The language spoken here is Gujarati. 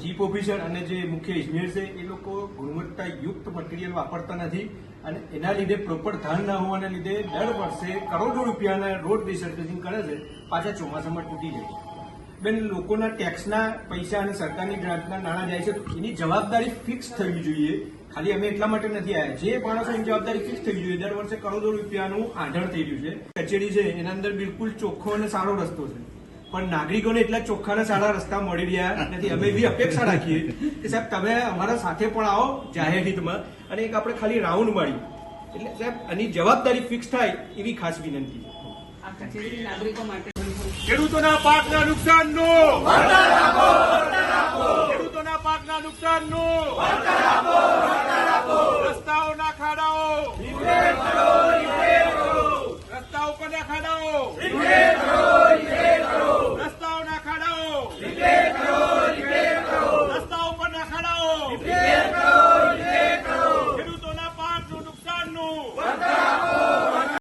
ચીફ ઓફિસર અને જે મુખ્ય ઇજનેર છે, એ લોકો ગુણવત્તાયુક્ત મટીરિયલ વાપરતા નથી અને એના લીધે પ્રોપર ધાન ન હોવાના લીધે દર વર્ષે કરોડો રૂપિયાના રોડ રિસર્ફેસિંગ કરે છે, પાછા ચોમાસામાં તૂટી જાય છે. બેન, લોકોના ટેક્સના પૈસા અને સરકારની ગ્રાન્ટના નાણાં જાય છે, તો એની જવાબદારી ફિક્સ થવી જોઈએ. ખાલી અમે એટલા માટે નથી આવ્યા જે માણસો એની જવાબદારી ફિક્સ થવી જોઈએ, દર વર્ષે કરોડો રૂપિયાનું આંધણ થઈ રહ્યું છે. કચેરી છે, એના અંદર બિલકુલ ચોખ્ખો અને સારો રસ્તો છે. પણ નાગરિકોને એટલા ચોખ્ખાના સારા રસ્તા મળી રહ્યા નથી. અમે એવી અપેક્ષા રાખીએ કે સાહેબ તમે અમારા સાથે પણ આવો જાહેર હિતમાં. અને એક આપણે ખાલી રાઉન્ડ મળી એટલે સાહેબ આની જવાબદારી ફિક્સ થાય એવી ખાસ વિનંતી. ખેડૂતોના પાકના નુકસાન નો ખેડૂતોના પાકના નુકસાન નો રસ્તાઓના ખાડાઓ! રસ્તાઓ પરના ખાડાઓ? ખેડૂતોના પાકનું નુકસાનનું.